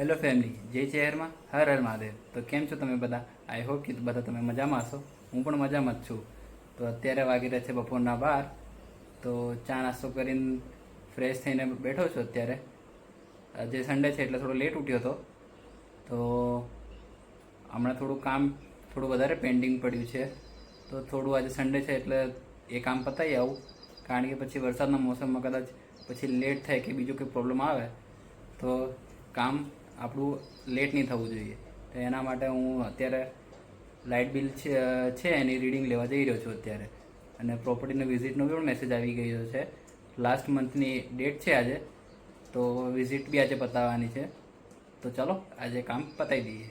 Hello family જય શહેરમાં હર હર મહાદેવ. તો કેમ છો તમે બધા? આઈ હોપ કે બધા તમે મજામાં હશો. હું પણ મજામાં જ છું. તો અત્યારે વાગી રહ્યા છે બપોરના બાર. તો ચા નાસ્તો કરીને ફ્રેશ થઈને બેઠો છું અત્યારે. આજે સન્ડે છે એટલે થોડો લેટ ઉઠ્યો હતો. તો હમણાં થોડું કામ થોડું વધારે પેન્ડિંગ પડ્યું છે. તો થોડું આજે સન્ડે છે એટલે એ કામ પતાવી આવું. કારણ કે પછી વરસાદના મોસમમાં કદાચ પછી લેટ થાય કે બીજું કંઈ પ્રોબ્લેમ આવે, તો કામ આપણું લેટ નહીં થવું જોઈએ. તો એના માટે હું અત્યારે લાઇટ બિલ છે એની રીડિંગ લેવા જઈ રહ્યો છું અત્યારે. અને પ્રોપર્ટીનો વિઝિટનો પણ મેસેજ આવી ગયો છે. લાસ્ટ મંથની ડેટ છે આજે. તો વિઝિટ બી આજે પતાવવાની છે. તો ચાલો, આજે કામ પતાવી દઈએ.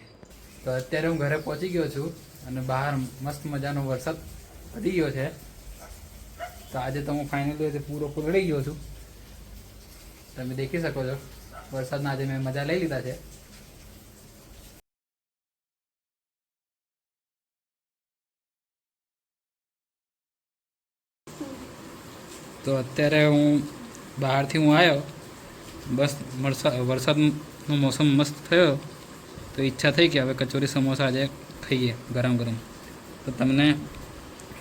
તો અત્યારે હું ઘરે પહોંચી ગયો છું અને બહાર મસ્ત મજાનો વરસાદ પડી ગયો છે. તો આજે તો હું ફાઇનલી પૂરો પકડી ગયો છું. તમે દેખી શકો છો. વરસાદના આજે મેં મજા લઈ લીધા છે. તો અત્યારે હું બહારથી હું આવ્યો. બસ વરસાદનો મોસમ મસ્ત થયો. તો ઈચ્છા થઈ કે હવે કચોરી સમોસા આજે ખાઈએ ગરમ ગરમ. તો તમને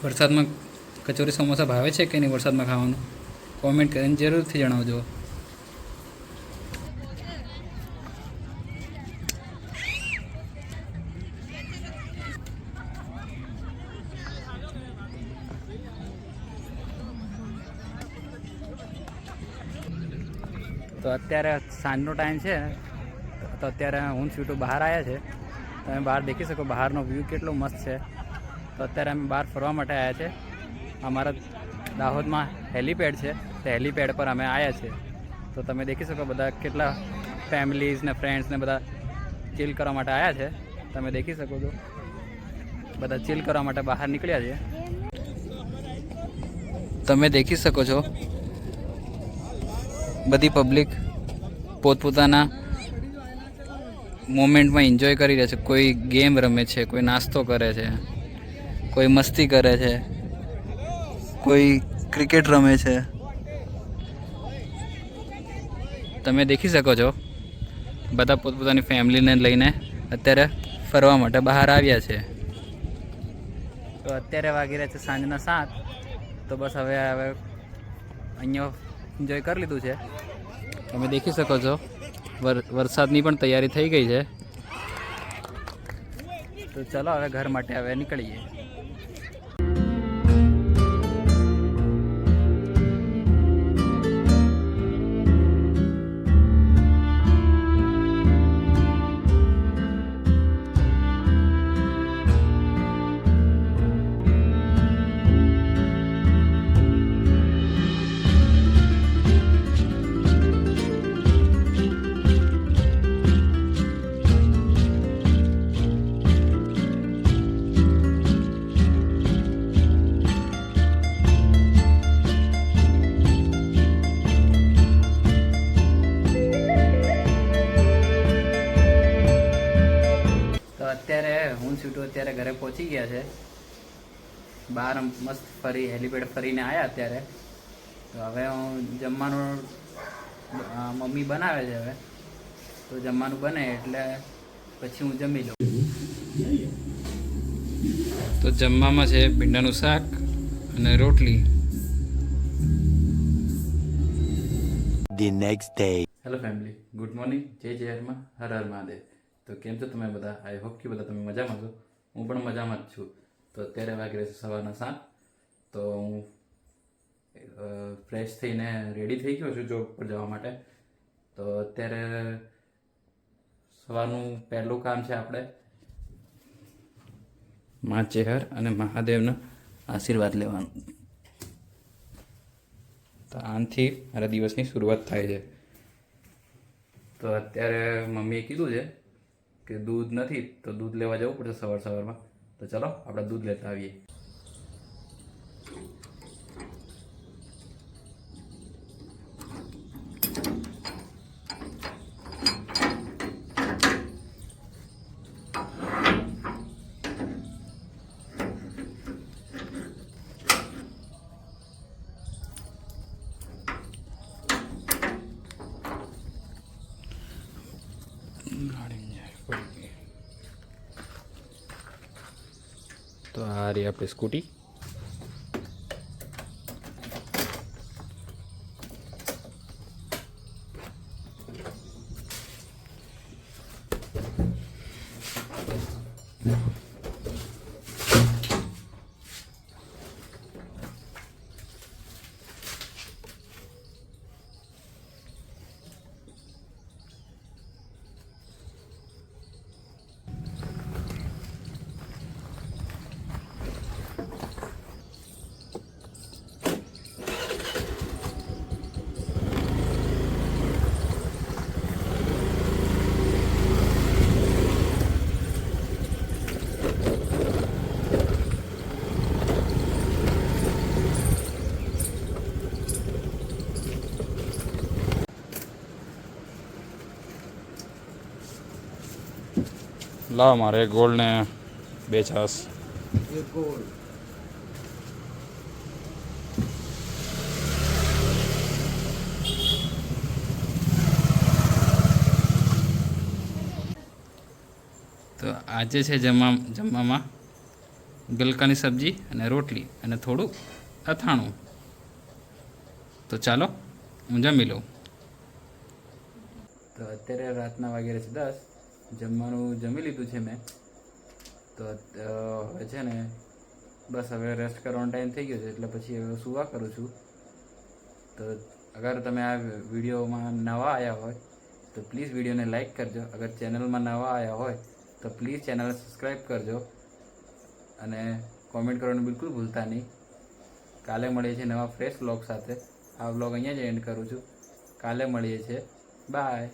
વરસાદમાં કચોરી સમોસા ભાવે છે કે નહીં વરસાદમાં ખાવાનું? કોમેન્ટ કરીને જરૂરથી જણાવજો. તો અત્યારે સાંજનો ટાઈમ છે. તો અત્યારે હું છૂટું બહાર આવ્યા છે. તમે બહાર દેખી શકો બહારનો વ્યૂ કેટલો મસ્ત છે. તો અત્યારે અમે બહાર ફરવા માટે આવ્યા છે. અમારા દાહોદમાં હેલીપેડ છે. તે હેલીપેડ પર અમે આવ્યા છે. તો તમે દેખી શકો બધા કેટલા ફેમિલીઝ ને ફ્રેન્ડ્સ ને બધા ચીલ કરવા માટે આવ્યા છે. તમે દેખી શકો છો. બધા ચીલ કરવા માટે બહાર નીકળ્યા છે. તમે દેખી શકો છો બધી પબ્લિક પોતપોતાના મોમેન્ટમાં એન્જોય કરી રહે છે. કોઈ ગેમ રમે છે, કોઈ નાસ્તો કરે છે, કોઈ મસ્તી કરે છે, કોઈ ક્રિકેટ રમે છે. તમે દેખી શકો છો, બધા પોતપોતાની ફેમિલીને લઈને અત્યારે ફરવા માટે બહાર આવ્યા છે. તો અત્યારે વાગી રહ્યા છે સાંજના સાત, તો બસ હવે હવે અહીંયા એન્જોય કરી લીધું છે. તમે દેખી શકો છો. વર વરસાદની પણ તૈયારી થઈ ગઈ છે. તો ચલો હવે ઘર માટે હવે નીકળીએ. અત્યારે હું છૂટું અત્યારે ઘરે પહોંચી ગયા છે. બહાર મસ્ત ફરી હેલીપેડ ફરીને આવ્યા અત્યારે. તો હવે હું જમવાનું મમ્મી બનાવે છે હવે. તો જમવાનું બને એટલે પછી હું જમી લઉં. તો જમવામાં છે ભીંડાનું શાક અને રોટલી. The next day hello family good morning જય જયરમાં હર હર મહાદેવ. તો કેમ છો તમે બધા? આઈ હોપ કે બધા તમે મજામાં છો. હું પણ મજામાં જ છું. તો અત્યારે વાગી રહેશે સવારના સાત. તો હું ફ્રેશ થઈને રેડી થઈ ગયો છું જોબ પર જવા માટે. તો અત્યારે સવારનું પહેલું કામ છે આપણે મા ચેહર અને મહાદેવના આશીર્વાદ લેવાનું. તો આનાથી મારા દિવસની શરૂઆત થાય છે. તો અત્યારે મમ્મીએ કીધું છે કે દૂધ નથી તો દૂધ લેવા જવું પડશે સવાર સવારમાં. તો ચલો, આપણે દૂધ લેતા આવીએ. આ રહી આપણી સ્કૂટી. લાવ મારે ગોળ ને બે છાસ તો આજે છે જમવા જમવામાં ગલકાની સબ્જી અને રોટલી અને થોડું અથાણું. તો ચાલો, હું જમી લઉં. તો અત્યારે રાતના વાગ્યા છે દસ. જમવાનું જમી લીધું છે મેં. તો હવે છે ને, બસ હવે રેસ્ટ કરવાનો ટાઈમ થઈ ગયો છે, એટલે પછી હવે સુવા કરું છું. તો અગર તમે આ વિડીયોમાં નવા આવ્યા હોય, તો પ્લીઝ વિડીયોને લાઈક કરજો. અગર ચેનલમાં નવા આવ્યા હોય, તો પ્લીઝ ચેનલ સબસ્ક્રાઈબ કરજો. અને કોમેન્ટ કરવાનું બિલકુલ ભૂલતા નહીં. કાલે મળીએ છીએ નવા ફ્રેશ વ્લોગ સાથે. આ વ્લોગ અહીંયા જ એન્ડ કરું છું. કાલે મળીએ છીએ. બાય